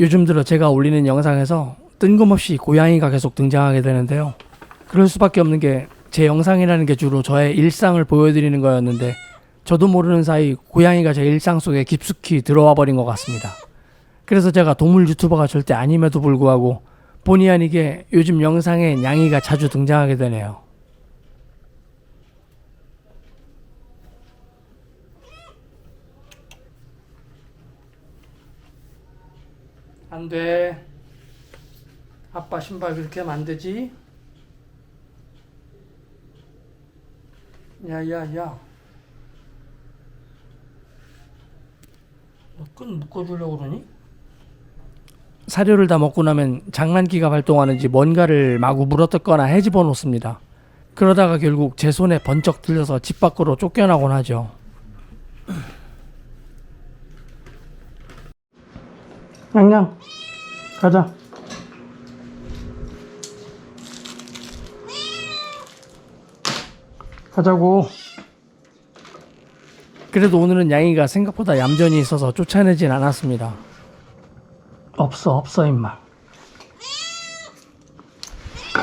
요즘 들어 제가 올리는 영상에서 뜬금없이 고양이가 계속 등장하게 되는데요. 그럴 수밖에 없는 게 제 영상이라는 게 주로 저의 일상을 보여드리는 거였는데 저도 모르는 사이 고양이가 제 일상 속에 깊숙이 들어와 버린 것 같습니다. 그래서 제가 동물 유튜버가 절대 아님에도 불구하고 본의 아니게 요즘 영상에 냥이가 자주 등장하게 되네요. 안 돼. 아빠 신발 그렇게 하면 안 되지? 야, 야, 야. 너끈 묶어주려고 그러니? 사료를 다 먹고 나면 장난기가 발동하는지 뭔가를 마구 물어뜯거나 헤집어 놓습니다. 그러다가 결국 제 손에 번쩍 들려서 집 밖으로 쫓겨나곤 하죠. 냥냥 가자. 가자고. 그래도 오늘은 양이가 생각보다 얌전히 있어서 쫓아내진 않았습니다. 없어 없어 임마.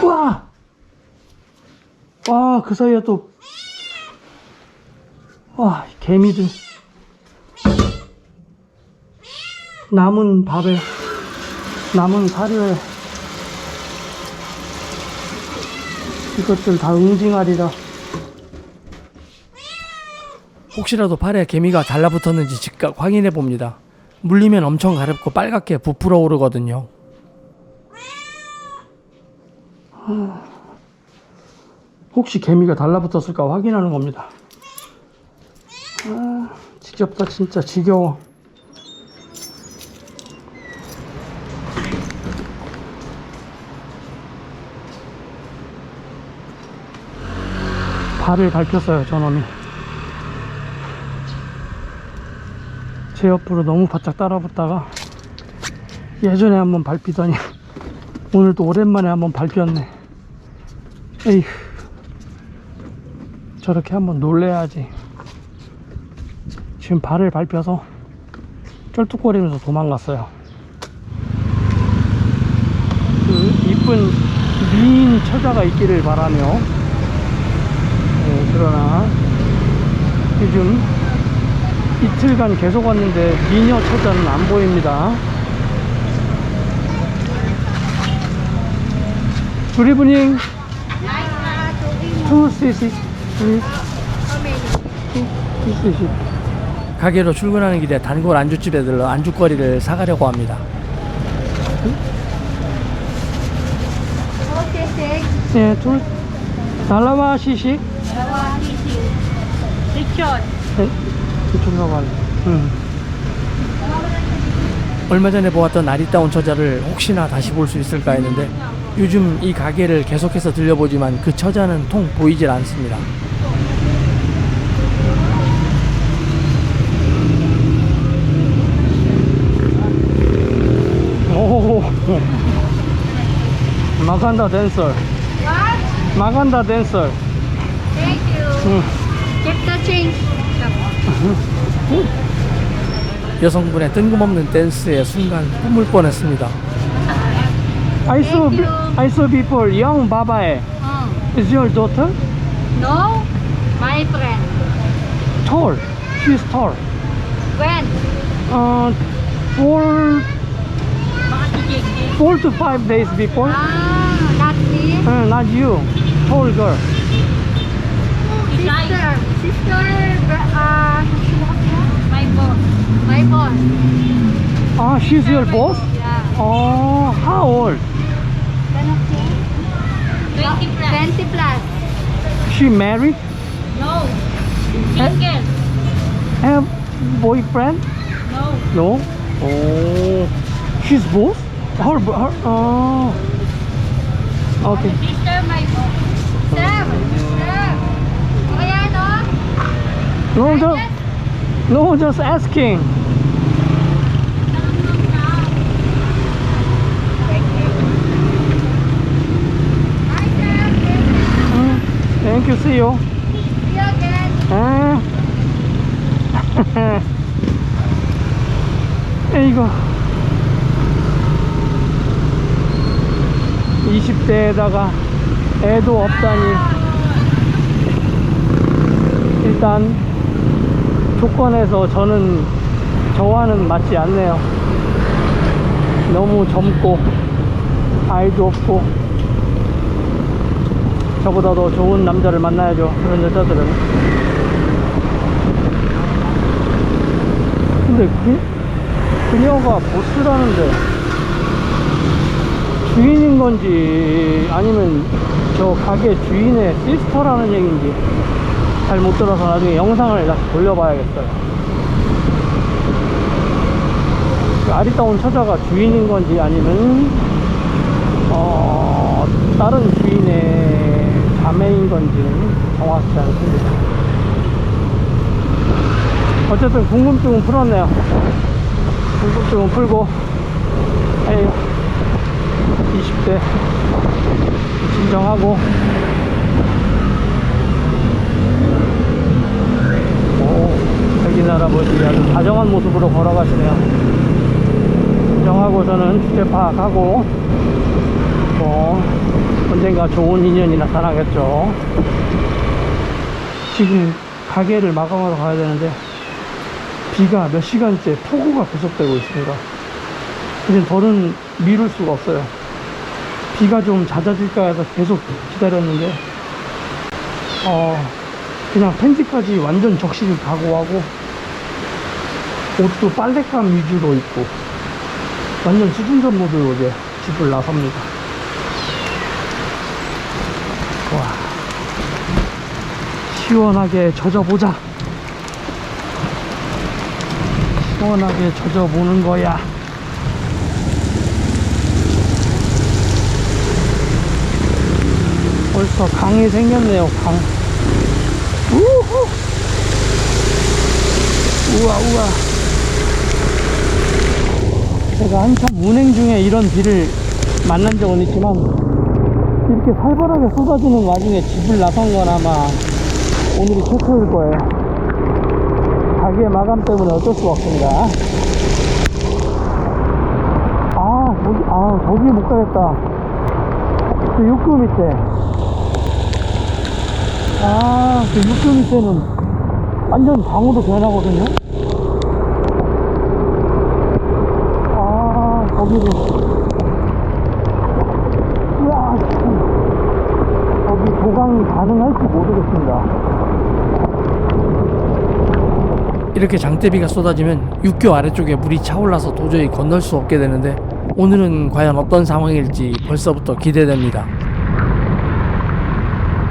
우와. 와 그 사이에 또. 와 개미들. 남은 밥에 남은 사료에 이것들 다 응징하리라. 혹시라도 팔에 개미가 달라붙었는지 즉각 확인해 봅니다. 물리면 엄청 가렵고 빨갛게 부풀어 오르거든요. 혹시 개미가 달라붙었을까 확인하는 겁니다. 아, 지겹다 진짜 지겨워. 발을 밟혔어요 저놈이. 제 옆으로 너무 바짝 따라붙다가 예전에 한번 밟히더니 오늘도 오랜만에 한번 밟혔네. 에휴. 저렇게 한번 놀래야지. 지금 발을 밟혀서 쩔뚝거리면서 도망갔어요. 그 이쁜 미인 처자가 있기를 바라며 네, 그러나 요즘 이틀간 계속 왔는데 미녀 처자는 안 보입니다. Good evening. Two cc. 가게로 출근하는 길에 단골 안주집에 들러 안주거리를 사가려고 합니다. 네, 둘. 달라마 시식. Sisig. 네, 이쪽으로 가래. 응. 얼마 전에 보았던 아리따운 처자를 혹시나 다시 볼 수 있을까 했는데 요즘 이 가게를 계속해서 들려보지만 그 처자는 통 보이질 않습니다. 오, 마간다 댄서? 마간다 댄서. Thank you. 응. Keep the change. 여성분의 뜬금없는 댄스에 순간 꿈을 뻔했습니다. I saw, Thank you. I saw people young babae. Oh. Is your daughter No? My friend. tall? She's tall. When? Uh, four, four to five days before. Ah, not me. Uh, not you, tall girl. Sister. Sister. Uh, my boss. My boss. Ah, she's your boss. Yeah. Oh, how old? 20 plus. 20 plus. She married? No. Single. Have boyfriend? No. No. Oh, she's boss. Her, her. Oh. Okay. Sister, my boss. Sir. No? Just, no, just asking. Mm, Thank you. See you. See you again. 아. 에이구. 20대에다가 애도 없다니 일단 조건에서 저는 저와는 맞지 않네요. 너무 젊고 아이도 없고 저보다 더 좋은 남자를 만나야죠 그런 여자들은. 근데 그, 그녀가 보스라는데 주인인 건지 아니면 저 가게 주인의 시스터라는 얘기인지 잘 못 들어서 나중에 영상을 다시 돌려봐야겠어요. 그 아리따운 처자가 주인인 건지 아니면 어, 다른 주인의 자매인 건지는 정확치 않습니다. 어쨌든 궁금증은 풀었네요. 궁금증은 풀고 에휴 20대 진정하고 오 백인 할아버지 아주 모습으로 걸어가시네요 진정하고 저는 주제 파악하고 뭐 언젠가 좋은 인연이 나타나겠죠 지금 가게를 마감하러 가야 되는데 비가 몇 시간째 폭우가 계속되고 있습니다 이제 더는 미룰 수가 없어요. 비가 좀 잦아질까 해서 계속 기다렸는데, 어, 그냥 팬티까지 완전 적시를 각오하고, 옷도 빨래감 위주로 입고, 완전 수준전 모드로 이제 집을 나섭니다. 와. 시원하게 젖어보자. 시원하게 젖어보는 거야. 벌써 강이 생겼네요, 강. 우후! 우와, 우와. 제가 한참 운행 중에 이런 비를 만난 적은 있지만, 이렇게 살벌하게 쏟아지는 와중에 집을 나선 건 아마 오늘이 최초일 거예요. 가게 마감 때문에 어쩔 수가 없습니다. 아, 저기, 아, 저기 못 가겠다. 그 육교 밑에. 아, 그 육교 밑에는 완전 강으로 변하거든요. 아, 거기를. 이야, 참. 거기 도강이 가능할지 모르겠습니다. 이렇게 장대비가 쏟아지면 육교 아래쪽에 물이 차올라서 도저히 건널 수 없게 되는데 오늘은 과연 어떤 상황일지 벌써부터 기대됩니다.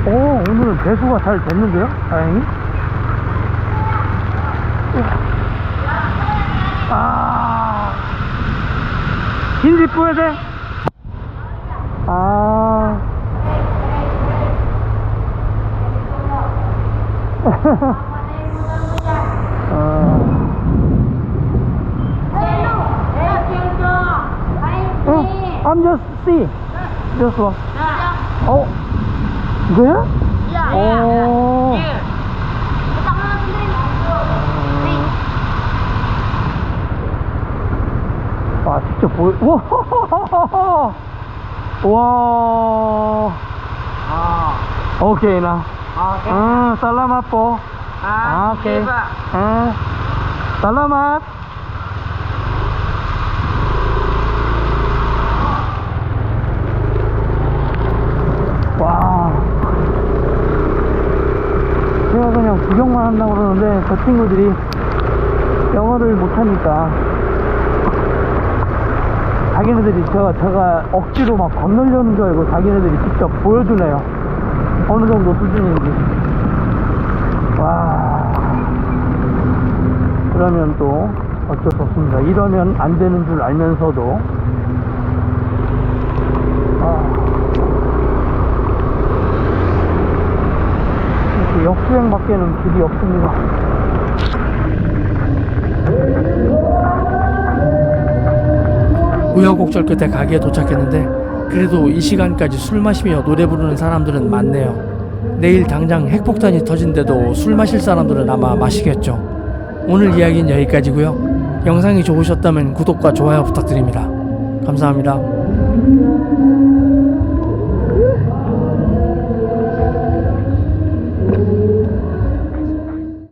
오, 오늘은 배수가 잘 됐는데요? 다행히. 아, hindi puede. 아. 아. 어, I'm just see. Just one. 어, 이거야? 아, 직접 보여. 와! 와. 오케이, 나. 아, 살라맛 po. 아, 오케이. 아, 살라맛. 와. 제가 그냥 구경만 한다고 그러는데 저 친구들이 영어를 못하니까 자기네들이 제가, 제가 억지로 막 건너려는 줄 알고 자기네들이 직접 보여주네요. 어느 정도 수준인지. 와. 그러면 또 어쩔 수 없습니다. 이러면 안 되는 줄 알면서도. 아. 역주행 밖에는 길이 없습니다. 우여곡절 끝에 가게에 도착했는데 그래도 이 시간까지 술 마시며 노래 부르는 사람들은 많네요. 내일 당장 핵폭탄이 터진데도 술 마실 사람들은 아마 마시겠죠. 오늘 이야기는 여기까지고요. 영상이 좋으셨다면 구독과 좋아요 부탁드립니다. 감사합니다.